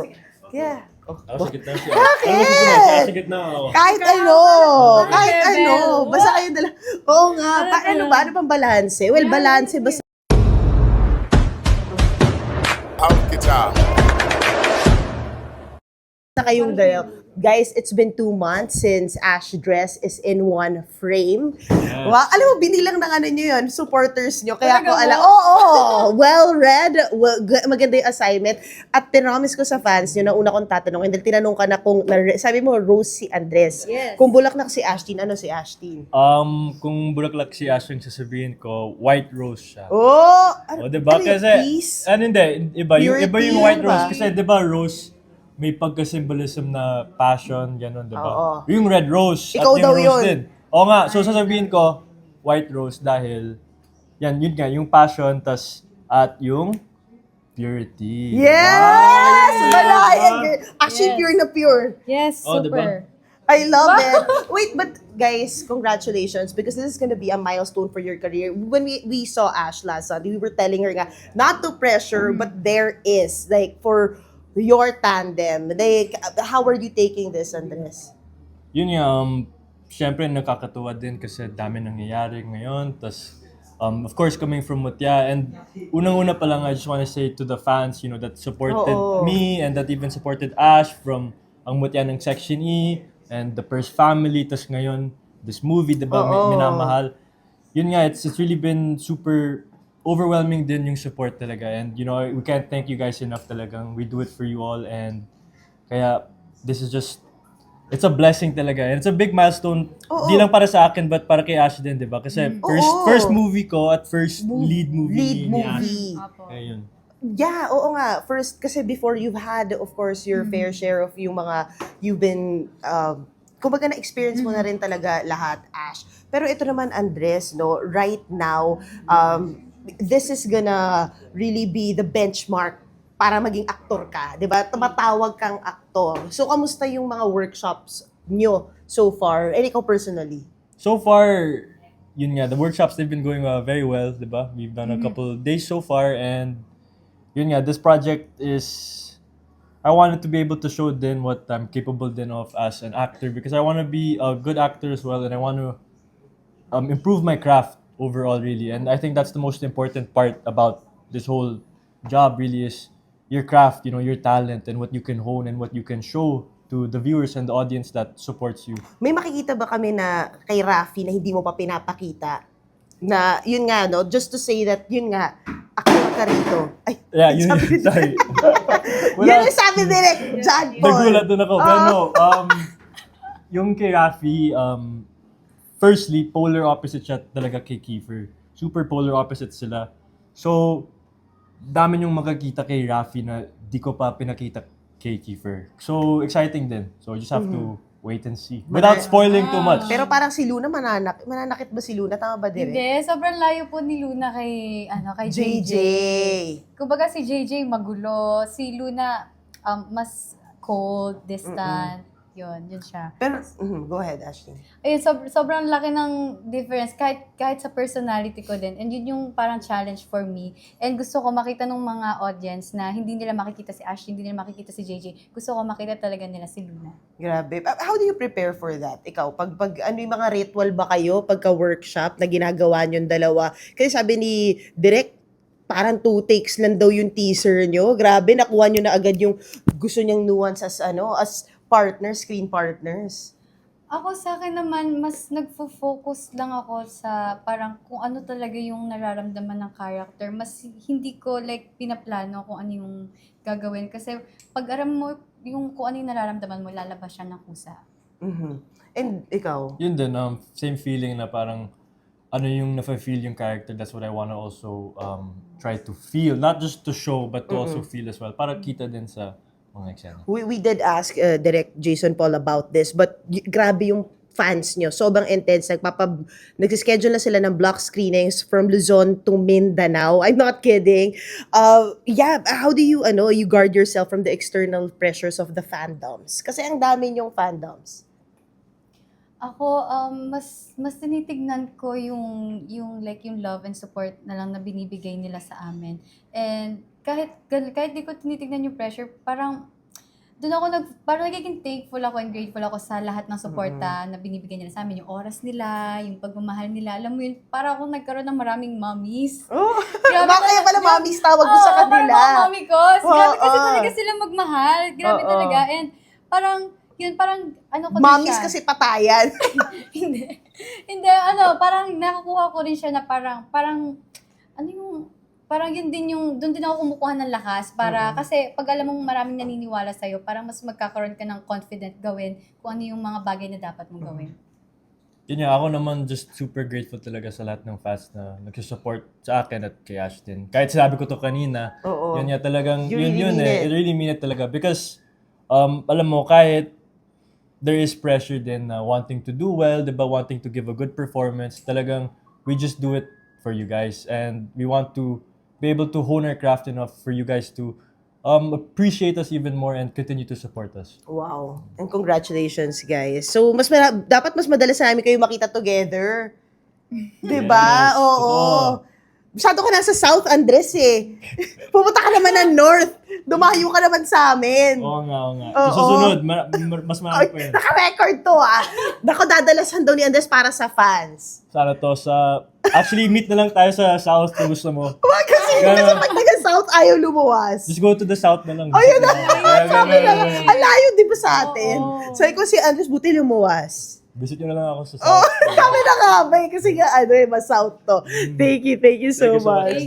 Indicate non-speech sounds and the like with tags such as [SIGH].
no. Yeah. Ako sa gitna siya. Bakit? Ano? Siya sa gitna ako. Kahit ano, kahit ano, basta kayo dala. Oo nga, pa, ano ba, ano bang balanse? Well, balanse, basta Out guitar. kayong dalawa. Guys, it's been two months since Ash Dress is in one frame. Wow, alam mo, binilang ng ano nyo yun, supporters nyo. Kaya ko alam, oo, oh, well read, well, maganda yung assignment. At tinromise ko sa fans nyo na una kong tatanungin, dahil tinanong ka na kung, na- sabi mo, Rose si Andres. Yes. Kung bulaklak si Ashtin, ano si Ashtin? Um, kung bulaklak si Ash yung sasabihin ko, white rose siya. Oh, ano, O, diba? ano Kasi, ano hindi, iba. Yung, iba yung white rose. Kasi, di ba, rose, may pagka-symbolism na passion, gano'n, di ba? Oo. Yung red rose. Ikaw at yung daw rose yun. din. Oo nga, so sasabihin ko, white rose dahil, yan, yun nga, yung passion, tas, at yung purity. Yes! Ay, Malayan! diba? girl. Actually, Yes. pure na pure. Yes, Oh, diba? super. I love it. [LAUGHS] Wait, but guys, congratulations because this is gonna be a milestone for your career. When we we saw Ash last Sunday, we were telling her nga, not to pressure, but there is like for your tandem. Like, how are you taking this, Andres? yun nga, um, syempre nakakatuwa din kasi dami nangyayari ngayon. Tas, um, of course, coming from Mutya, and unang-una pa lang, I just wanna say to the fans, you know, that supported Oo. me and that even supported Ash from ang Mutya ng Section E and the Purse family, tas ngayon, this movie, di ba, Oo. minamahal. Yun nga, it's, it's really been super overwhelming din yung support talaga. And, you know, we can't thank you guys enough talagang. We do it for you all and kaya this is just It's a blessing talaga. And it's a big milestone. Oo. Di lang para sa akin, but para kay Ash din, di ba? Kasi first Oo. first movie ko at first Mo- lead movie Lead ni Ash. movie. Apo. Ayun. Yeah, oo nga. First, kasi before you've had, of course, your fair share of yung mga, you've been, um, kumbaga na-experience mo na rin talaga lahat, Ash. Pero ito naman, Andres, no, right now, um, this is gonna really be the benchmark para maging aktor ka, di ba? Tumatawag kang aktor. So, kamusta yung mga workshops nyo so far? And ikaw personally? So far, yun nga, the workshops, they've been going uh, very well, di ba? We've done a couple days so far and yun nga, this project is, I wanted to be able to show din what I'm capable din of as an actor because I want to be a good actor as well and I want to um, improve my craft overall really and I think that's the most important part about this whole job really is your craft, you know, your talent and what you can hone and what you can show to the viewers and the audience that supports you. May makikita ba kami na kay Rafi na hindi mo pa pinapakita? Na, yun nga, no? Just to say that, yun nga, aktor ka rito. Ay, Yeah, yun, sabi ni- sorry. [LAUGHS] Yun yung sabi direct, John Paul. Nagulat din ako. Pero Ah. no, um, yung kay Rafi, um, firstly, polar opposite siya talaga kay Kiefer. Super polar opposite sila. So, dami yung makakita kay Rafi na di ko pa pinakita kay Kiefer. So, exciting din. So, you just have to wait and see. Without spoiling too much. Pero parang si Luna mananak mananakit ba si Luna? Tama ba direct? Hindi, sobrang layo po ni Luna kay, ano, kay JJ. JJ. Kumbaga si JJ magulo, si Luna um, mas cold, distant. Yun, yun siya. Pero, mhm, go ahead, Ashley. Ayun, sob- sobrang laki ng difference kahit kahit sa personality ko din. And yun yung parang challenge for me. And gusto ko makita ng mga audience na hindi nila makikita si Ashley, hindi nila makikita si JJ. Gusto ko makita talaga nila si Luna. Grabe. How do you prepare for that? Ikaw, pag, pag ano yung mga ritual ba kayo pagka-workshop na ginagawa nyo dalawa? Kasi sabi ni Direk, parang two takes lang daw yung teaser nyo. Grabe, nakuha nyo na agad yung gusto niyang nuance as ano, as partners, screen partners. Ako sa akin naman, mas nagfo-focus lang ako sa parang kung ano talaga yung nararamdaman ng character. Mas hindi ko like pinaplano kung ano yung gagawin. Kasi pag aram mo yung kung ano yung nararamdaman mo, lalabas siya ng kusa. Mhm. And ikaw? Yun din, um, same feeling na parang ano yung nafe-feel yung character, that's what I wanna also um, try to feel. Not just to show, but to also feel as well. Para kita din sa mga eksena. We, we did ask uh, Direct Jason Paul about this, but y- grabe yung fans nyo. Sobrang intense. Nagpapab- nagsischedule na sila ng block screenings from Luzon to Mindanao. I'm not kidding. Uh, yeah, how do you, ano, you guard yourself from the external pressures of the fandoms? Kasi ang dami yung fandoms. Ako, um, mas mas tinitignan ko yung yung like yung love and support na lang na binibigay nila sa amin. And kahit kahit di ko tinitignan yung pressure, parang doon ako nag, parang nagiging thankful ako and grateful ako sa lahat ng suporta na binibigyan nila sa amin. Yung oras nila, yung pagmamahal nila. Alam mo yun, para akong nagkaroon ng maraming mommies. [LAUGHS] Oh, Grabe baka kaya talaga- pala mommy's tawag mo sa Oo, parang kanila. mga mommy ko. Grabe kasi Oo. talaga sila magmahal. Grabe Oo. talaga. And parang, yun, parang, ano ko siya. kasi patayan. [LAUGHS] hindi. Hindi, ano, parang nakukuha ko rin siya na parang, parang, ano yung, parang yun din yung, doon din ako kumukuha ng lakas para, kasi pag alam mong maraming naniniwala sa'yo, parang mas magkakaroon ka ng confident gawin kung ano yung mga bagay na dapat mong gawin. Yun nga, ako naman just super grateful talaga sa lahat ng fans na nagsusupport sa akin at kay Ashton. Kahit sinabi ko to kanina, Oo. yun nga talagang, You yun really yun eh. it. I really mean it talaga. Because, um, alam mo, kahit there is pressure din na wanting to do well, di ba, wanting to give a good performance, talagang we just do it for you guys. And we want to be able to hone our craft enough for you guys to um, appreciate us even more and continue to support us. Wow. And congratulations, guys. So, mas mara- dapat mas madalas namin kayo makita together. [LAUGHS] 'Di ba? Yes. Oo. Oo. Masyado ka nasa South Andres eh. [LAUGHS] Pupunta ka naman ng North. Dumayo ka naman sa amin. Oo nga, oo nga. Oo. Sa susunod, ma- ma- mas marami pa Ay, yun. naka-record to ah. Nako, dadalasan daw ni Andres para sa fans. Sana to sa... Actually, meet na lang tayo sa south kung gusto mo. Wag kasi, kasi Ganun. pag taga South, ayaw lumuwas. Just go to the south na lang. Ayun na, Visit [LAUGHS] na lang. sabi na, ang layo di ba sa atin? Sabi ko si Andres, buti lumuwas. Visit nyo na lang ako sa Oh, south. [LAUGHS] sabi na eh, kasi nga ano eh, mas South to. Thank you, thank you so Thank you so much. much.